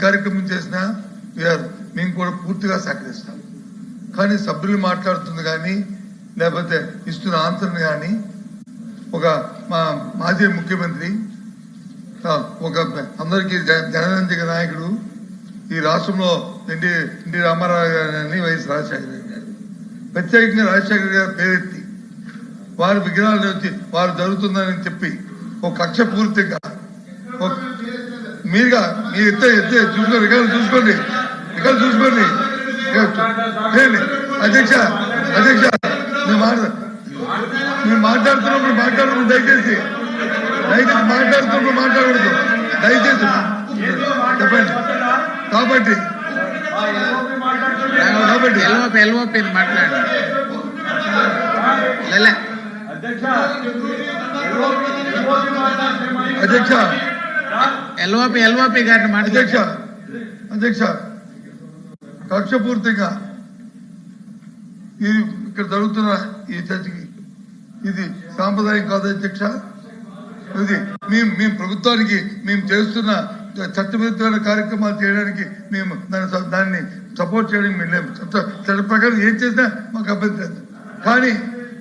కార్యక్రమం చేసినా వీఆర్ మేము కూడా పూర్తిగా సహకరిస్తాం. కానీ సభ్యులు మాట్లాడుతుంది కానీ లేకపోతే ఇస్తున్న ఆన్సర్ని కానీ ఒక మా మాజీ ముఖ్యమంత్రి ఒక అందరికీ జ- జనరంజక నాయకుడు ఈ రాష్ట్రంలో ఎన్టీ ఎన్టీ రామారావు గారిని వైఎస్ రాజశేఖర రెడ్డి గారు. ప్రత్యేకంగా రాజశేఖర గారు పేరెత్తి వారి విగ్రహాలు వచ్చి వారు జరుగుతుందని చెప్పి ఒక కక్ష పూర్తిగా మీరుగా మీ ఎత్తే ఎత్తే చూసుకోండి. ఇక్కడ చూసుకోండి. ఇక్కడ చూసుకోండి. అధ్యక్ష అధ్యక్ష మీరు మాట్లా మీరు మాట్లాడుతున్నప్పుడు మాట్లాడకూడదు దయచేసి దయచేసి మాట్లాడుతున్నప్పుడు మాట్లాడకూడదు. దయచేసి చెప్పండి. కాబట్టి కాబట్టి ఎల్ఓపి ఎల్ఓపి మాట్లాడు. లే. అధ్యక్ష ఎల్ఓపి ఎల్ఓపి గారిని అధ్యక్ష అధ్యక్ష కక్ష పూర్తిగా ఈ ఇక్కడ జరుగుతున్న ఈ చర్చకి ఇది సాంప్రదాయం కాదు అధ్యక్ష. ఇది మేము మేము ప్రభుత్వానికి మేము చేస్తున్న చట్టవిరుద్ధమైన కార్యక్రమాలు చేయడానికి మేము దాన్ని దాన్ని సపోర్ట్ చేయడానికి మేము లేము చట్ట చట్ట ప్రకారం ఏం చేసినా మాకు అభ్యంతరం లేదు. కానీ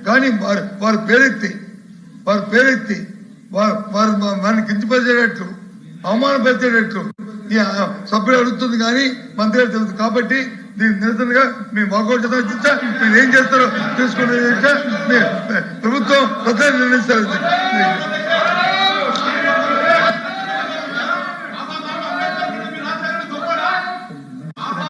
కానీ వారు వారు పేరెత్తి వారు పేరెత్తి వారు వారు మనకి వారిని కించపరిచేటట్లు అవమానపరిచేటట్లు ఈ సభ్యులు అడుగుతుంది కానీ మంత్రి గారు తెలుసు కాబట్టి దీని నిరసనగా మేము వాకౌట్ చేద్దాం. మీరు ఏం చేస్తారో తెలుసుకునే ప్రభుత్వం ప్రధాని నిర్ణయిస్తారు.